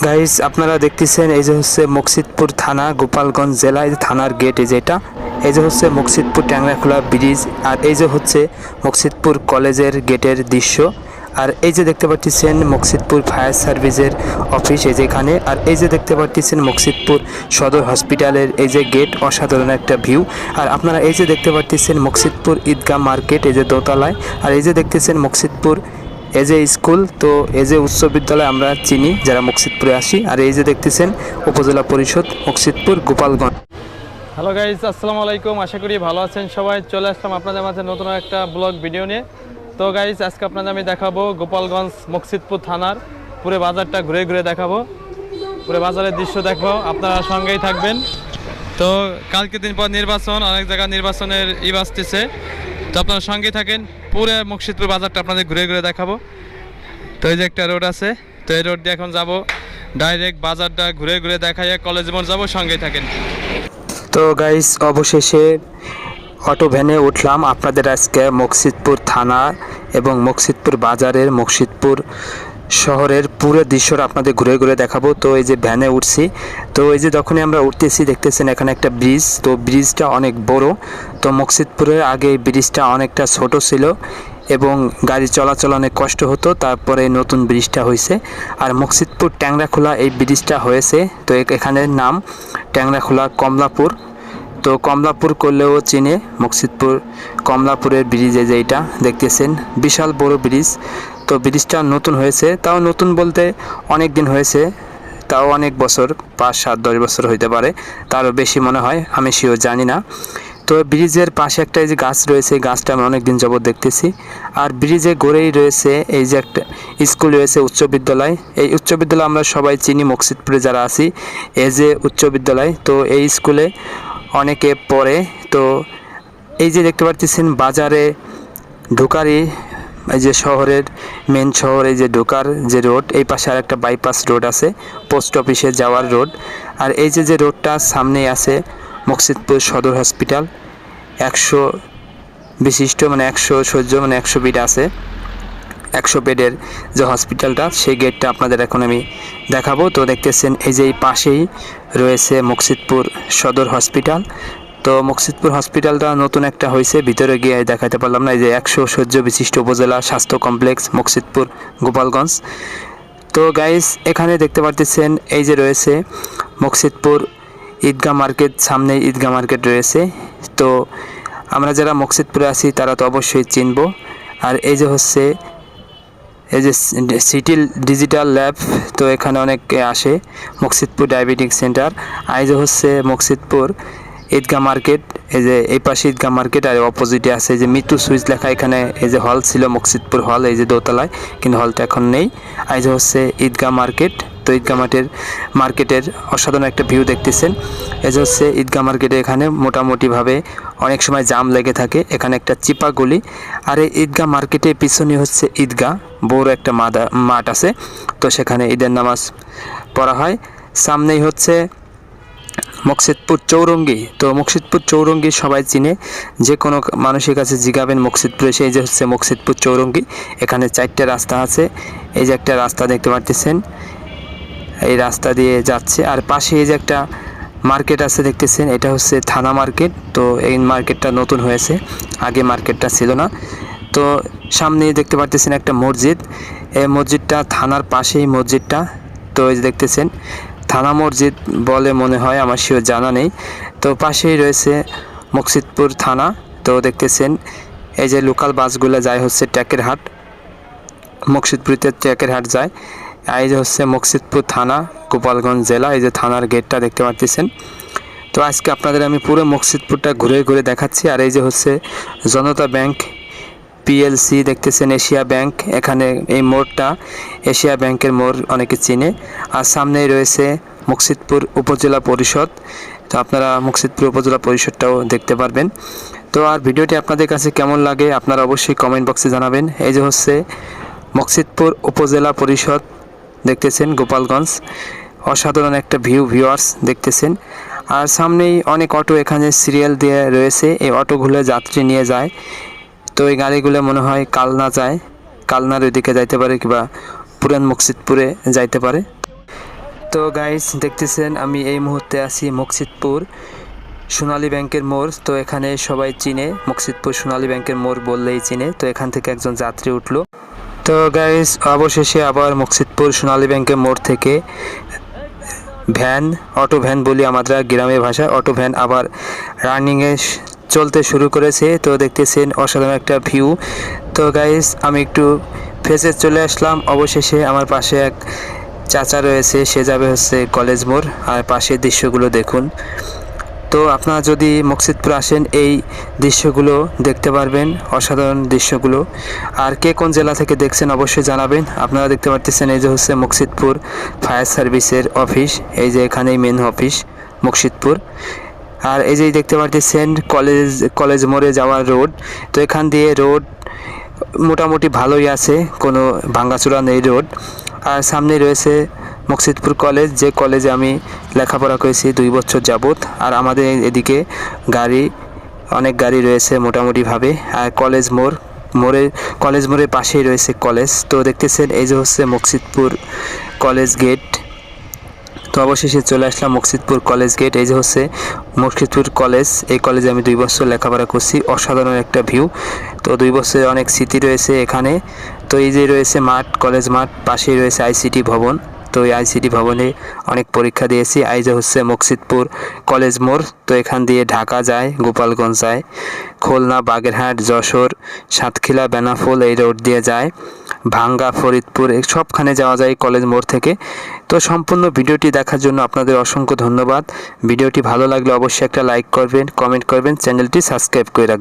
Guys আপনারা দেখতেছেন এই যে হচ্ছে মুকসিদপুর থানা গোপালগঞ্জ জেলা এই থানার গেট এই যে এটা এই যে হচ্ছে মুকসিদপুর ট্যাংরাখোলা ব্রিজ আর এই যে হচ্ছে মুকসিদপুর কলেজের গেটের দৃশ্য আর এই যে দেখতে পাচ্ছেন মুকসিদপুর ফায়ার সার্ভিসের অফিস এই যে এখানে আর এই যে দেখতে পাচ্ছেন মুকসিদপুর সদর হসপিটালের এই যে গেট অসাধারণ একটা ভিউ আর আপনারা এই যে দেখতে পাচ্ছেন মুকসিদপুর ঈদগাহ মার্কেট এই যে দোতলায় আর এই যে দেখতেছেন মুকসিদপুর এই যে স্কুল, তো এই যে উচ্চ বিদ্যালয় আমরা চিনি, যারা মুকসিদপুরে আসি। আর এই যে দেখতেছেন, উপজেলা পরিষদ মুকসিদপুর, গোপালগঞ্জ। হ্যালো গাইজ আসসালামু আলাইকুম। আশা করি ভালো আছেন সবাই। চলে আসলাম আপনাদের মাঝে নতুন একটা ব্লগ ভিডিও নিয়ে। তো গাইজ আজকে আপনাদের আমি দেখাবো গোপালগঞ্জ মুকসিদপুর থানার পুরো বাজারটা ঘুরে ঘুরে দেখাবো। পুরো বাজারের দৃশ্য দেখব, আপনারা সঙ্গেই থাকবেন। তো কালকে দিন পর নির্বাচন, অনেক জায়গায় নির্বাচনের ই বাসতেছে তো আপনারা সঙ্গে থাকেন, পুরো মুর্শিদপুর বাজারটা আপনাদের ঘুরে ঘুরে দেখাবো। তো এই যে একটা রোড আছে, তো এই রোড দিয়ে এখন যাব। ডাইরেক্ট বাজারটা ঘুরে ঘুরে দেখাইয়া কলেজ মোড় যাব, সঙ্গে থাকেন। তো গাইস অবশেষে অটো ভ্যানে উঠলাম। আপনাদের আজকে মুর্শিদপুর থানা এবং মুর্শিদপুর বাজারের মুকসিদপুর শহরের পুরো দৃশ্যটা আপনাদের ঘুরে ঘুরে দেখাবো। তো এই যে ভ্যানে উঠছি, তো এই যে যখনই আমরা উঠতেছি, দেখতেছেন এখানে একটা ব্রিজ তো ব্রিজটা অনেক বড়। তো মুকসিদপুরের আগে এই ব্রিজটা অনেকটা ছোট ছিল এবং গাড়ি চলাচল অনেক কষ্ট হতো, তারপরে নতুন ব্রিজটা হয়েছে আর মুকসিদপুর ট্যাংরাখোলা এই ব্রিজটা হয়েছে, তো এখানের নাম ট্যাংরাখোলা কমলাপুর। তো কমলাপুর করলেও চিনে মুকসিদপুর, কমলাপুরের ব্রিজে যেটা দেখতেছেন। বিশাল বড় ব্রিজ তো ব্রিজটা নতুন হয়েছে, তাও নতুন বলতে অনেক দিন হয়েছে, তাও অনেক বছর, পাঁচ সাত দশ বছর হইতে পারে, তারও বেশি মনে হয়, আমি সেও জানি না। তো ব্রিজের পাশে একটা এই যে গাছ রয়েছে, এই গাছটা আমি অনেক দিন যাবত দেখতেছি। আর ব্রিজে গড়েই রয়েছে এই যে একটা স্কুল রয়েছে, উচ্চ বিদ্যালয়। এই উচ্চ বিদ্যালয় আমরা সবাই চিনি, মুকসিদপুরে যারা আছি, এই যে উচ্চ বিদ্যালয়, তো এই স্কুলে অনেকে পড়ে, তো এই যে দেখতে পাচ্ছেন বাজারে ঢোকারই এই যে শহরের মেন শহরে যে ঢোকার যে রোড, এই পাশে আর একটা বাইপাস রোড আছে পোস্ট অফিসে যাওয়ার রোড। আর এই যে যে রোডটা সামনেই আছে মুকসিদপুর সদর হসপিটাল একশো বিশিষ্ট মানে একশো সহ্য মানে একশো বেড আছে। একশো বেডের যে হসপিটালটা সেই গেটটা আপনাদের এখন আমি দেখাবো। তো দেখতেছেন, এই যে এই পাশেই রয়েছে মুকসিদপুর সদর হসপিটাল তো মুকসিদপুর হসপিটালটা নতুন একটা হয়েছে, ভিতরে গিয়ে দেখাতে পারলাম না, এই যে একশো সহ্য বিশিষ্ট উপজেলা স্বাস্থ্য কমপ্লেক্স মুকসিদপুর, গোপালগঞ্জ। তো গাইস এখানে দেখতে পারতেছেন, এই যে রয়েছে মুকসিদপুর ঈদগাহ মার্কেট সামনে ঈদগাহ মার্কেট রয়েছে। তো আমরা যারা মুকসিদপুরে আছি, তারা তো অবশ্যই চিনব। আর এই যে হচ্ছে, এই যে সিটি ডিজিটাল ল্যাব, তো এখানে অনেকে আসে, মুকসিদপুর ডায়াবেটিক সেন্টার। এই যে হচ্ছে মুকসিদপুর ঈদগাহ মার্কেট, এই যে এই পাশে ঈদগাহ মার্কেট আর অপোজিটে আছে যে মৃত্যু সুইচ লেখা, এখানে এই যে হল ছিল, মুকসিদপুর হল এই যে দোতলায়, কিন্তু হলটা এখন নেই। আর যে হচ্ছে ঈদগাহ মার্কেট, তো ঈদগাহ মাঠের মার্কেটের অসাধারণ একটা ভিউ দেখতেছেন। এই যে হচ্ছে ঈদগাহ মার্কেটে এখানে মোটামুটিভাবে অনেক সময় জাম লেগে থাকে, এখানে একটা চিপা গলি। আর এই ঈদগাহ মার্কেটের পিছনে হচ্ছে ঈদগাহ, বড় একটা মাদা, মাঠ আছে, তো সেখানে ঈদের নামাজ পড়া হয়। সামনেই হচ্ছে মুকসিদপুর চৌরঙ্গি। তো মুকসিদপুর চৌরঙ্গি সবাই চিনে, যে কোনো মানুষের কাছে জিগাবেন মুকসিদপুরে সেই যে হচ্ছে মুকসিদপুর চৌরঙ্গি। এখানে চারটে রাস্তা আছে। এই যে একটা রাস্তা দেখতে পারতেছেন, এই রাস্তা দিয়ে যাচ্ছে। আর পাশে এই যে একটা মার্কেট আছে দেখতেছেন, এটা হচ্ছে থানা মার্কেট। তো এই মার্কেটটা নতুন হয়েছে, আগে মার্কেটটা ছিল না। তো সামনেই দেখতে পারতেছেন একটা মসজিদ। এই মসজিদটা থানার পাশেই মসজিদটা। তো এই যে দেখতেছেন থানা মসজিদ বলে মনে হয়, আমার সেও জানা নেই। তো পাশেই রয়েছে মুকসিদপুর থানা। তো দেখতেছেন, এই যে লোকাল বাসগুলো যায় হচ্ছে ট্যাকের হাট। মুকসিদপুরিতে ট্র্যাকের হাট যায়। এই যে হচ্ছে মুকসিদপুর থানা, গোপালগঞ্জ জেলা, এই যে থানার গেটটা দেখতে পাচ্ছেন তো আজকে আপনাদের আমি পুরো মুকসিদপুরটা ঘুরে ঘুরে দেখাচ্ছি। আর এই যে হচ্ছে জনতা ব্যাংক পিএলসি দেখতেছেন এশিয়া ব্যাংক। এখানে এই মোড়টা এশিয়া ব্যাংকের মোড় অনেকে চিনে। আর সামনেই রয়েছে মুকসিদপুর উপজেলা পরিষদ। তো আপনারা মুকসিদপুর উপজেলা পরিষদটাও দেখতে পারবেন। তো আর ভিডিওটি আপনাদের কাছে কেমন লাগে আপনারা অবশ্যই কমেন্ট বক্সে জানাবেন। এই যে হচ্ছে মকসিদপুর উপজেলা পরিষদ দেখতেছেন গোপালগঞ্জ। অসাধারণ একটা ভিউ ভিউয়ার্স দেখতেছেন। আর সামনেই অনেক অটো এখানে সিরিয়াল দিয়ে রয়েছে। এই অটোগুলো যাত্রী নিয়ে যায়। তো এই গাড়িগুলো মনে হয় কালনা যায়। কালনার ওইদিকে যাইতে পারে কিংবা পুরান মকসিদপুরে যাইতে পারে। তো গাইস দেখতেছেন, আমি এই মুহূর্তে আছি মুকসিদপুর সোনালী ব্যাংকের মোড়। তো এখানে সবাই চিনে, মুকসিদপুর সোনালী ব্যাংকের মোড় বললেই চিনে। তো এখান থেকে একজন যাত্রী উঠল। তো গাইস অবশেষে আবার মুকসিদপুর সোনালী ব্যাংকের মোড় থেকে ভ্যান, অটো ভ্যান বলি আমরা গ্রামের ভাষায়, অটো ভ্যান আবার রানিংয়ে চলতে শুরু করেছে। তো দেখতেছেন অসাধারণ একটা ভিউ তো গাইস আমি একটু ফেসে চলে আসলাম। অবশেষে আমার পাশে এক চাচা রয়েছে। সে যাবে হচ্ছে কলেজ মোড়। আর পাশের দৃশ্যগুলো দেখুন। তো আপনারা যদি মুকসিদপুর আসেন, এই দৃশ্যগুলো দেখতে পারবেন। অসাধারণ দৃশ্যগুলো। আর কে কোন জেলা থেকে দেখছেন অবশ্যই জানাবেন। আপনারা দেখতে পারতেছেন এই যে হচ্ছে মুকসিদপুর ফায়ার সার্ভিসের অফিস এই যে এখানেই মেন অফিস মুকসিদপুর। আর এই যে দেখতে পারতেছেন, কলেজ কলেজ মোড়ে যাওয়ার রোড। তো এখান দিয়ে রোড মোটামুটি ভালোই আছে, কোনো ভাঙ্গাচোরা নেই রোড। আর সামনে রয়েছে মুকসিদপুর কলেজ, যে কলেজে আমি লেখাপড়া করেছি দুই বছর যাবত আর আমাদের এদিকে গাড়ি, অনেক গাড়ি রয়েছে মোটামুটিভাবে। আর কলেজ মোড় মোড়ের কলেজ মোড়ের পাশেই রয়েছে কলেজ। তো দেখতেছেন, এই যে হচ্ছে মুকসিদপুর কলেজ গেট। তো অবশেষে চলে আসলাম মুকসিদপুর কলেজ গেট। এই যে হচ্ছে মুর্শিদপুর কলেজ, এই কলেজে আমি দুই বছর লেখাপড়া করছি, অসাধারণ একটা ভিউ। তো দুই বছরের অনেক স্মৃতি রয়েছে এখানে। তো এই যে রয়েছে মাঠ, কলেজ মাঠ, পাশেই রয়েছে আইসিটি ভবন। তো এই আইসিটি ভবনে অনেক পরীক্ষা দিয়েছি। যে হচ্ছে মুকসিদপুর কলেজ মোড়, তো এখান দিয়ে ঢাকা যায়, গোপালগঞ্জ যায়, খুলনা, বাগেরহাট, যশোর, সাতক্ষীরা, বেনাফুল এই রোড দিয়ে যায়, ভাঙ্গা, ফরিদপুর সবখানে যাওয়া যায় কলেজ মোড় থেকে। তো সম্পূর্ণ ভিডিওটি দেখার জন্য আপনাদের অসংখ্য ধন্যবাদ। ভিডিওটি ভালো লাগলে অবশ্যই একটা লাইক করবেন, কমেন্ট করবেন, চ্যানেলটি সাবস্ক্রাইব করে রাখবেন।